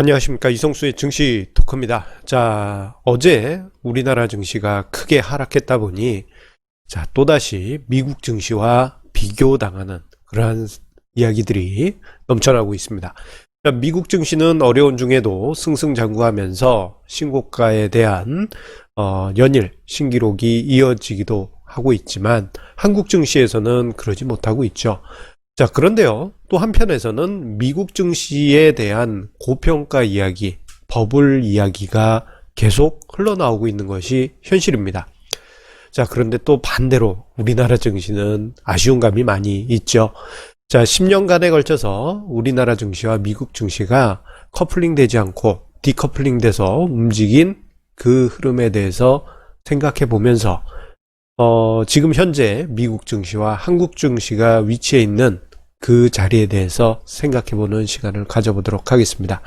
안녕하십니까 이성수의 증시 토크입니다. 자 어제 우리나라 증시가 크게 하락했다 보니 자 또다시 미국 증시와 비교당하는 그러한 이야기들이 넘쳐나고 있습니다. 자, 미국 증시는 어려운 중에도 승승장구하면서 신고가에 대한 어, 연일 신기록이 이어지기도 하고 있지만 한국 증시에서는 그러지 못하고 있죠. 자, 그런데요. 또 한편에서는 미국 증시에 대한 고평가 이야기, 버블 이야기가 계속 흘러나오고 있는 것이 현실입니다. 자, 그런데 또 반대로 우리나라 증시는 아쉬운 감이 많이 있죠. 자, 10년간에 걸쳐서 우리나라 증시와 미국 증시가 커플링 되지 않고 디커플링 돼서 움직인 그 흐름에 대해서 생각해 보면서 어, 지금 현재 미국 증시와 한국 증시가 위치해 있는 그 자리에 대해서 생각해 보는 시간을 가져보도록 하겠습니다.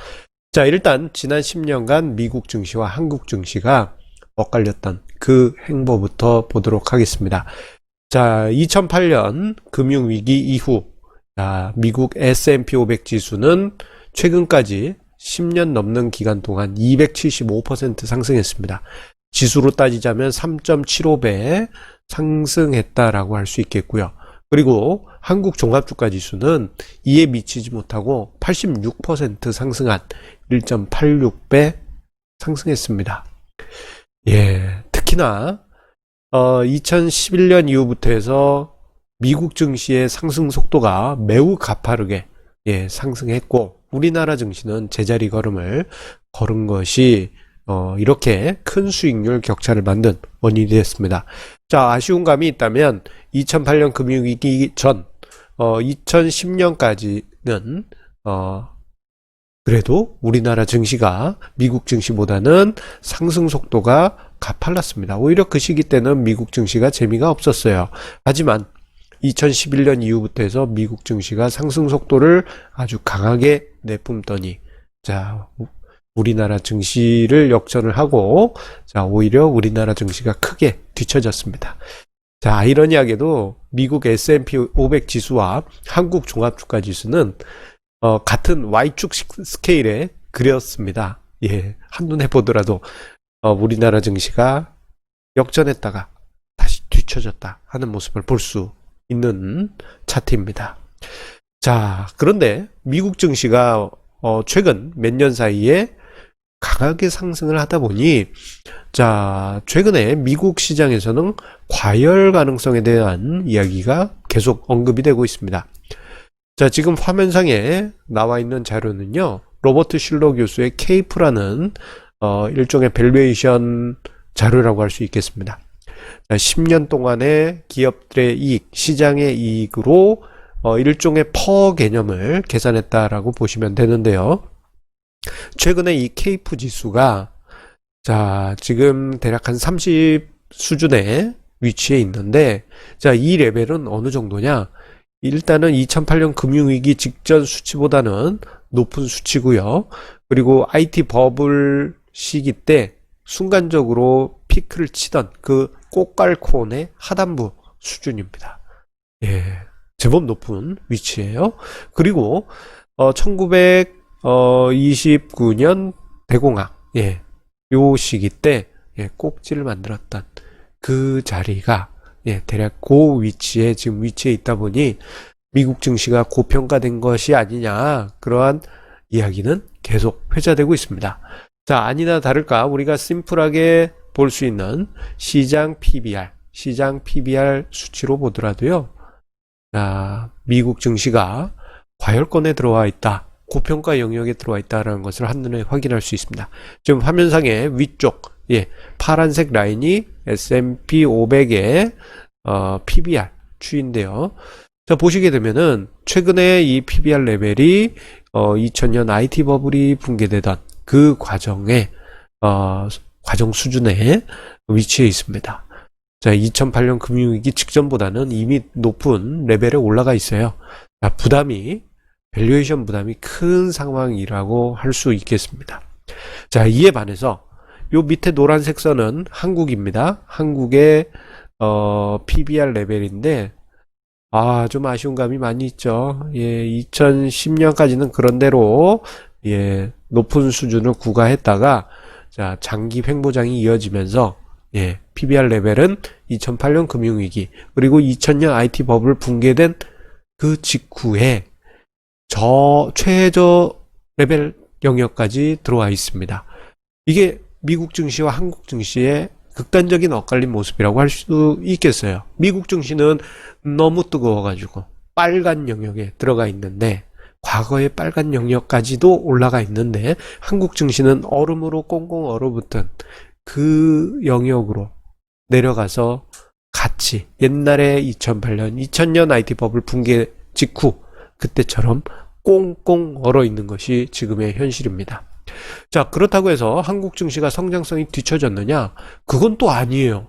자, 일단 지난 10년간 미국 증시와 한국 증시가 엇갈렸던 그 행보부터 보도록 하겠습니다. 자, 2008년 금융위기 이후 자, 미국 S&P 500 지수는 최근까지 10년 넘는 기간 동안 275% 상승했습니다. 지수로 따지자면 3.75배 상승했다라고 할 수 있겠고요. 그리고 한국 종합주가 지수는 이에 미치지 못하고 86% 상승한 1.86배 상승했습니다. 예, 특히나 어, 2011년 이후부터 해서 미국 증시의 상승 속도가 매우 가파르게 예, 상승했고 우리나라 증시는 제자리 걸음을 걸은 것이 어, 이렇게 큰 수익률 격차를 만든 원인이 됐습니다. 자, 아쉬운 감이 있다면 2008년 금융위기 전 어, 2010년까지는 어, 그래도 우리나라 증시가 미국 증시보다는 상승 속도가 가팔랐습니다. 오히려 그 시기 때는 미국 증시가 재미가 없었어요. 하지만 2011년 이후부터 해서 미국 증시가 상승 속도를 아주 강하게 내뿜더니 자 우리나라 증시를 역전을 하고 자 오히려 우리나라 증시가 크게 뒤처졌습니다. 자 아이러니하게도 미국 S&P 500 지수와 한국 종합주가 지수는 어, 같은 Y축 스케일에 그렸습니다. 예, 한눈에 보더라도 어, 우리나라 증시가 역전했다가 다시 뒤처졌다 하는 모습을 볼 수 있는 차트입니다. 자, 그런데 미국 증시가 어, 최근 몇 년 사이에 강하게 상승을 하다 보니 자, 최근에 미국 시장에서는 과열 가능성에 대한 이야기가 계속 언급이 되고 있습니다. 자, 지금 화면상에 나와 있는 자료는요. 로버트 실러 교수의 케이프라는 어, 일종의 밸류에이션 자료라고 할 수 있겠습니다. 자, 10년 동안의 기업들의 이익, 시장의 이익으로 어, 일종의 퍼 개념을 계산했다라고 보시면 되는데요. 최근에 이 케이프 지수가 자, 지금 대략 한 30 수준에 위치해 있는데 자, 이 레벨은 어느 정도냐? 일단은 2008년 금융위기 직전 수치보다는 높은 수치고요. 그리고 IT 버블 시기 때 순간적으로 피크를 치던 그 꽃갈콘의 하단부 수준입니다. 예, 제법 높은 위치예요. 그리고 어, 1929년 대공황, 예, 요 시기 때 예, 꼭지를 만들었던 그 자리가 예, 대략 그 위치에 지금 위치해 있다 보니 미국 증시가 고평가된 것이 아니냐 그러한 이야기는 계속 회자되고 있습니다. 자, 아니나 다를까 우리가 심플하게 볼 수 있는 시장 PBR, 시장 PBR 수치로 보더라도요. 자, 미국 증시가 과열권에 들어와 있다. 고평가 영역에 들어와 있다라는 것을 한눈에 확인할 수 있습니다. 지금 화면상의 위쪽, 예, 파란색 라인이 S&P 500의 어, PBR 추인데요. 자, 보시게 되면은 최근에 이 PBR 레벨이 어, 2000년 IT 버블이 붕괴되던 그 과정에 어, 과정 수준에 위치해 있습니다. 자, 2008년 금융위기 직전보다는 이미 높은 레벨에 올라가 있어요. 자, 부담이 밸류에이션 부담이 큰 상황이라고 할 수 있겠습니다. 자, 이에 반해서 요 밑에 노란색 선은 한국입니다. 한국의 어, PBR 레벨인데 아, 좀 아쉬운 감이 많이 있죠. 예, 2010년까지는 그런 대로 예, 높은 수준을 구가했다가 자, 장기 횡보장이 이어지면서 예, PBR 레벨은 2008년 금융위기 그리고 2000년 IT 버블 붕괴된 그 직후에 저 최저 레벨 영역까지 들어와 있습니다. 이게 미국 증시와 한국 증시의 극단적인 엇갈린 모습이라고 할 수 있겠어요. 미국 증시는 너무 뜨거워가지고 빨간 영역에 들어가 있는데 과거의 빨간 영역까지도 올라가 있는데 한국 증시는 얼음으로 꽁꽁 얼어붙은 그 영역으로 내려가서 같이 옛날에 2008년, 2000년 IT 버블 붕괴 직후 그때처럼 꽁꽁 얼어 있는 것이 지금의 현실입니다. 자, 그렇다고 해서 한국 증시가 성장성이 뒤처졌느냐? 그건 또 아니에요.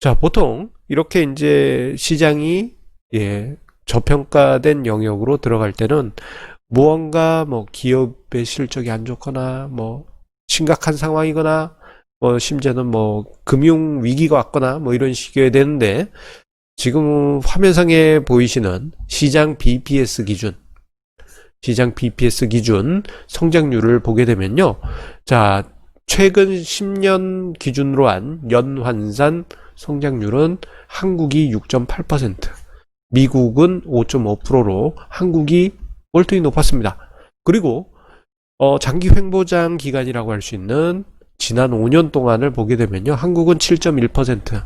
자, 보통 이렇게 이제 시장이 예, 저평가된 영역으로 들어갈 때는 무언가 뭐 기업의 실적이 안 좋거나 뭐 심각한 상황이거나 뭐 심지어는 뭐 금융 위기가 왔거나 뭐 이런 식이어야 되는데 지금 화면상에 보이시는 시장 BPS 기준 시장 BPS 기준 성장률을 보게 되면요. 자, 최근 10년 기준으로 한 연환산 성장률은 한국이 6.8%, 미국은 5.5%로 한국이 월등히 높았습니다. 그리고 어, 장기 횡보장 기간이라고 할 수 있는 지난 5년 동안을 보게 되면요. 한국은 7.1%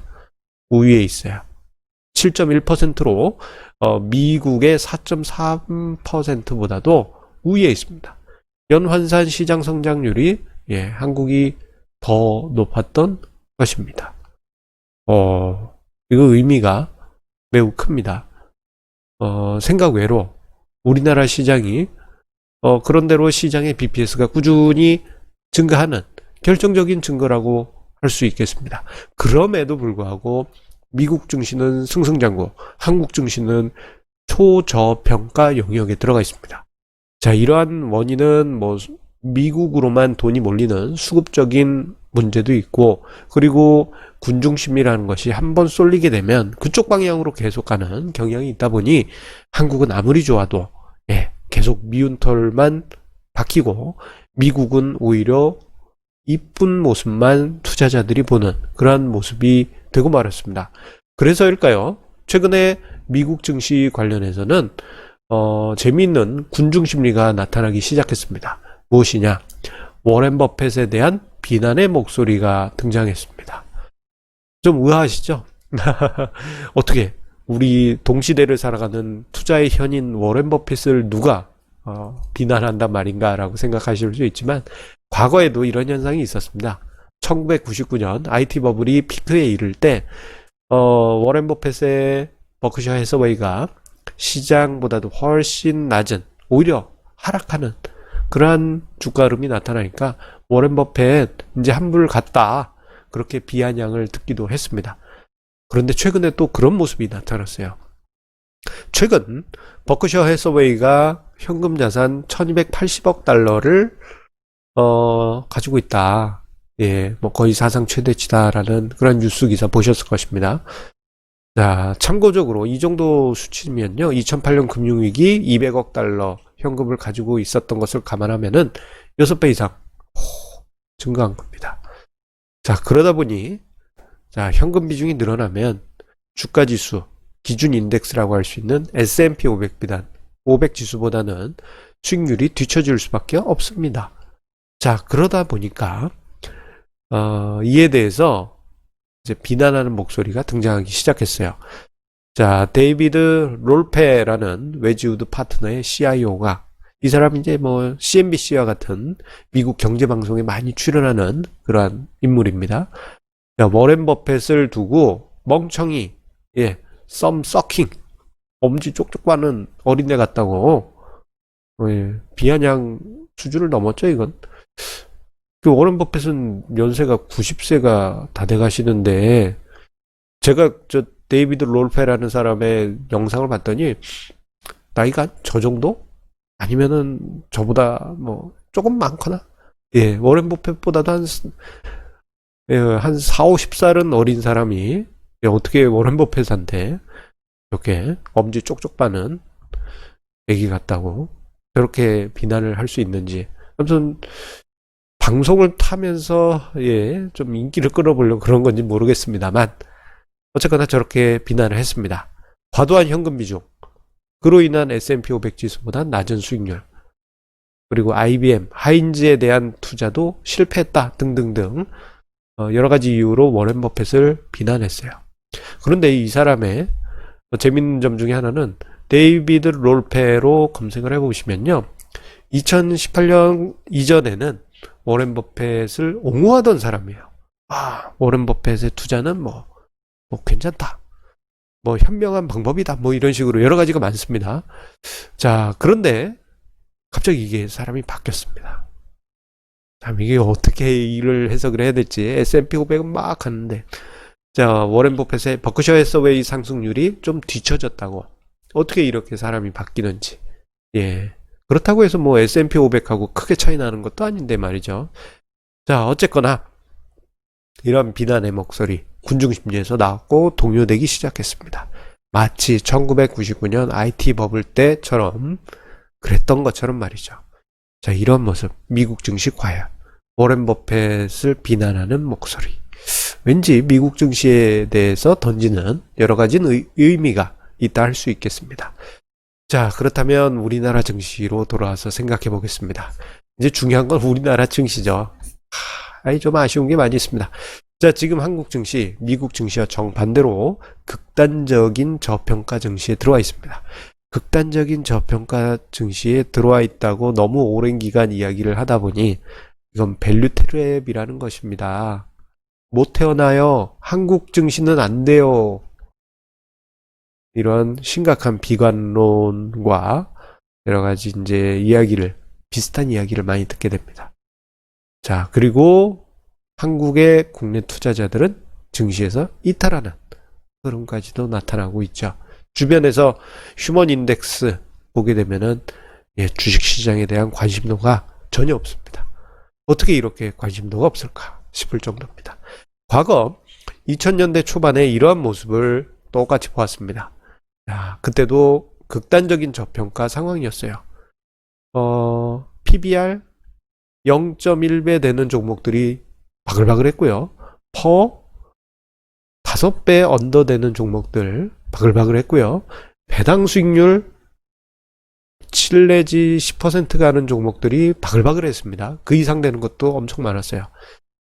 우위에 있어요. 7.1%로 어, 미국의 4.3%보다도 우위에 있습니다. 연환산 시장 성장률이 예, 한국이 더 높았던 것입니다. 어, 이거 의미가 매우 큽니다. 어, 생각 외로 우리나라 시장이 어, 그런대로 시장의 BPS가 꾸준히 증가하는 결정적인 증거라고 할 수 있겠습니다. 그럼에도 불구하고 미국 증시는 승승장구, 한국 증시는 초저평가 영역에 들어가 있습니다. 자, 이러한 원인은 뭐 미국으로만 돈이 몰리는 수급적인 문제도 있고, 그리고 군중심이라는 것이 한번 쏠리게 되면 그쪽 방향으로 계속 가는 경향이 있다 보니 한국은 아무리 좋아도 예, 계속 미운 털만 박히고 미국은 오히려 이쁜 모습만 투자자들이 보는 그러한 모습이 되고 말았습니다. 그래서일까요? 최근에 미국 증시 관련해서는 어, 재미있는 군중 심리가 나타나기 시작했습니다. 무엇이냐? 워렌 버펫에 대한 비난의 목소리가 등장했습니다. 좀 의아하시죠? 어떻게 우리 동시대를 살아가는 투자의 현인 워렌 버핏을 누가 어, 비난한단 말인가라고 생각하실 수 있지만 과거에도 이런 현상이 있었습니다. 1999년 IT 버블이 피크에 이를 때 어, 워렌 버핏의 버크셔 해서웨이가 시장보다도 훨씬 낮은 오히려 하락하는 그러한 주가 흐름이 나타나니까 워렌 버핏 이제 한물 갔다 그렇게 비아냥을 듣기도 했습니다. 그런데 최근에 또 그런 모습이 나타났어요. 최근 버크셔 해서웨이가 현금 자산 1280억 달러를 어, 가지고 있다. 예, 뭐 거의 사상 최대치다라는 그런 뉴스 기사 보셨을 것입니다. 자, 참고적으로 이 정도 수치면요. 2008년 금융위기 200억 달러 현금을 가지고 있었던 것을 감안하면은 6배 이상 호, 증가한 겁니다. 자, 그러다 보니 자, 현금 비중이 늘어나면 주가 지수, 기준 인덱스라고 할 수 있는 S&P 500 비단 500 지수보다는 수익률이 뒤처질 수밖에 없습니다. 자, 그러다 보니까 어, 이에 대해서 이제 비난하는 목소리가 등장하기 시작했어요. 자, 데이비드 롤페라는 웨지우드 파트너의 CIO가 이 사람이 이제 뭐 CNBC와 같은 미국 경제 방송에 많이 출연하는 그러한 인물입니다. 자, 워렌 버펫을 두고 멍청이 예, 썸 서킹 엄지 쪽쪽 빠는 어린애 같다고 예, 비아냥 수준을 넘었죠 이건 그 워렌 버핏은 연세가 90세가 다 돼가시는데 제가 저 데이비드 롤페라는 사람의 영상을 봤더니 나이가 저 정도 아니면은 저보다 뭐 조금 많거나 예 워렌 버핏보다도 한 예, 한 4, 50살은 어린 사람이 예, 어떻게 워렌 버핏한테 이렇게 엄지 쪽쪽 빠는 애기 같다고 저렇게 비난을 할 수 있는지. 아무튼 방송을 타면서 예, 좀 인기를 끌어보려고 그런 건지 모르겠습니다만 어쨌거나 저렇게 비난을 했습니다. 과도한 현금 비중, 그로 인한 S&P 500 지수보다 낮은 수익률, 그리고 IBM, 하인즈에 대한 투자도 실패했다 등등등 어, 여러 가지 이유로 워렌 버핏을 비난했어요. 그런데 이 사람의 어, 재밌는 점 중에 하나는 데이비드 롤페로 검색을 해보시면요. 2018년 이전에는 워렌 버핏을 옹호하던 사람이에요. 아, 워렌 버핏의 투자는 뭐, 뭐 괜찮다. 뭐 현명한 방법이다. 뭐 이런 식으로 여러 가지가 많습니다. 자, 그런데 갑자기 이게 사람이 바뀌었습니다. 참 이게 어떻게 일을 해석을 해야 될지 S&P 500은 막 하는데 자 워렌 버핏의 버크셔 해서웨이 상승률이 좀 뒤처졌다고 어떻게 이렇게 사람이 바뀌는지 예 그렇다고 해서 뭐 S&P 500하고 크게 차이 나는 것도 아닌데 말이죠. 자 어쨌거나 이런 비난의 목소리 군중 심리에서 나왔고 동요되기 시작했습니다. 마치 1999년 IT 버블 때처럼 그랬던 것처럼 말이죠. 자, 이런 모습, 미국 증시 과열, 워렌 버핏을 비난하는 목소리. 왠지 미국 증시에 대해서 던지는 여러 가지 의, 의미가 있다 할 수 있겠습니다. 자, 그렇다면 우리나라 증시로 돌아와서 생각해 보겠습니다. 이제 중요한 건 우리나라 증시죠. 하, 아니, 좀 아쉬운 게 많이 있습니다. 자, 지금 한국 증시, 미국 증시와 정반대로 극단적인 저평가 증시에 들어와 있습니다. 극단적인 저평가 증시에 들어와 있다고 너무 오랜 기간 이야기를 하다 보니 이건 밸류 트랩이라는 것입니다. 못 태어나요. 한국 증시는 안 돼요. 이런 심각한 비관론과 여러 가지 이제 이야기를 비슷한 이야기를 많이 듣게 됩니다. 자, 그리고 한국의 국내 투자자들은 증시에서 이탈하는 흐름까지도 나타나고 있죠. 주변에서 휴먼 인덱스 보게 되면은 예, 주식 시장에 대한 관심도가 전혀 없습니다. 어떻게 이렇게 관심도가 없을까 싶을 정도입니다. 과거 2000년대 초반에 이러한 모습을 똑같이 보았습니다. 야, 그때도 극단적인 저평가 상황이었어요. 어, PBR 0.1배 되는 종목들이 바글바글 했고요. 퍼 5배 언더 되는 종목들 바글바글 했고요. 배당 수익률 7 내지 10%가 하는 종목들이 바글바글 했습니다. 그 이상 되는 것도 엄청 많았어요.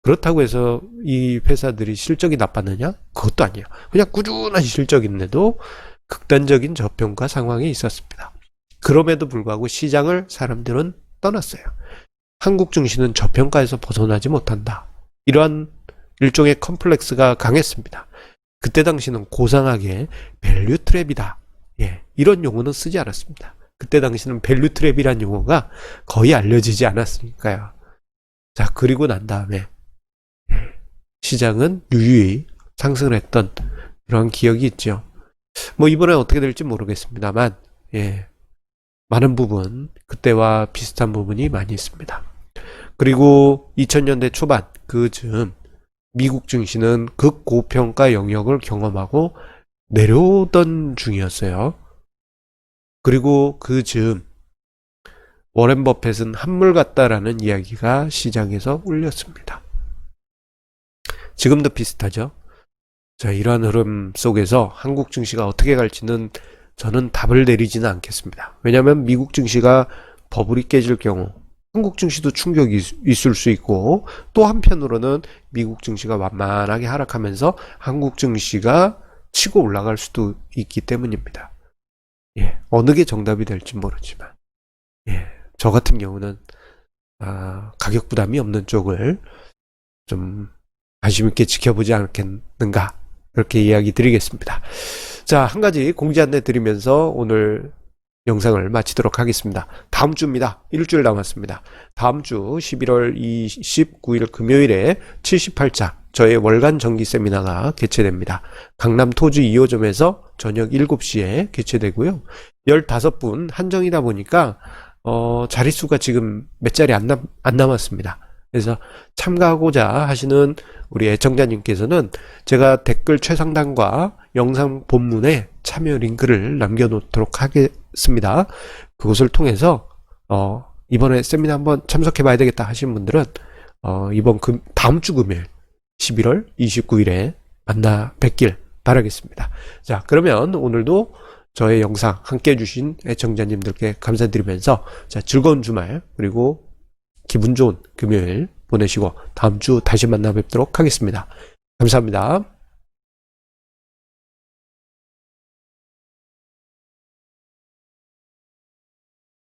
그렇다고 해서 이 회사들이 실적이 나빴느냐? 그것도 아니에요. 그냥 꾸준한 실적인데도 극단적인 저평가 상황이 있었습니다. 그럼에도 불구하고 시장을 사람들은 떠났어요. 한국 증시는 저평가에서 벗어나지 못한다. 이러한 일종의 컴플렉스가 강했습니다. 그때 당시는 고상하게 밸류 트랩이다. 예, 이런 용어는 쓰지 않았습니다. 그때 당시는 밸류 트랩이란 용어가 거의 알려지지 않았으니까요. 자, 그리고 난 다음에 예, 시장은 유유히 상승을 했던 그런 기억이 있죠. 뭐 이번에 어떻게 될지 모르겠습니다만, 예, 많은 부분 그때와 비슷한 부분이 많이 있습니다. 그리고 2000년대 초반 그 즈음 미국 증시는 극고평가 영역을 경험하고 내려오던 중이었어요. 그리고 그 즈음 워렌 버핏은 한물 같다라는 이야기가 시장에서 울렸습니다. 지금도 비슷하죠. 자, 이러한 흐름 속에서 한국 증시가 어떻게 갈지는 저는 답을 내리지는 않겠습니다. 왜냐하면 미국 증시가 버블이 깨질 경우 한국 증시도 충격이 있을 수 있고 또 한편으로는 미국 증시가 완만하게 하락하면서 한국 증시가 치고 올라갈 수도 있기 때문입니다. 예, 어느 게 정답이 될지 모르지만 예, 저 같은 경우는 아, 가격 부담이 없는 쪽을 좀 관심 있게 지켜보지 않겠는가 그렇게 이야기 드리겠습니다. 자, 한 가지 공지 안내 드리면서 오늘 영상을 마치도록 하겠습니다. 다음 주입니다. 일주일 남았습니다. 다음 주 11월 29일 금요일에 78차 저의 월간 정기 세미나가 개최됩니다. 강남 토지 2호점에서 저녁 7시에 개최되고요. 15분 한정이다 보니까 어, 자릿수가 지금 몇 자리 안, 남, 안 남았습니다. 그래서 참가하고자 하시는 우리 애청자님께서는 제가 댓글 최상단과 영상 본문에 참여 링크를 남겨놓도록 하겠습니다. 그것을 통해서 어, 이번에 세미나 한번 참석해 봐야 되겠다 하시는 분들은 어, 이번 금, 다음 주 금요일 11월 29일에 만나 뵙길 바라겠습니다. 자, 그러면 오늘도 저의 영상 함께 해주신 애청자님들께 감사드리면서 자, 즐거운 주말 그리고 기분 좋은 금요일 보내시고 다음 주 다시 만나 뵙도록 하겠습니다. 감사합니다.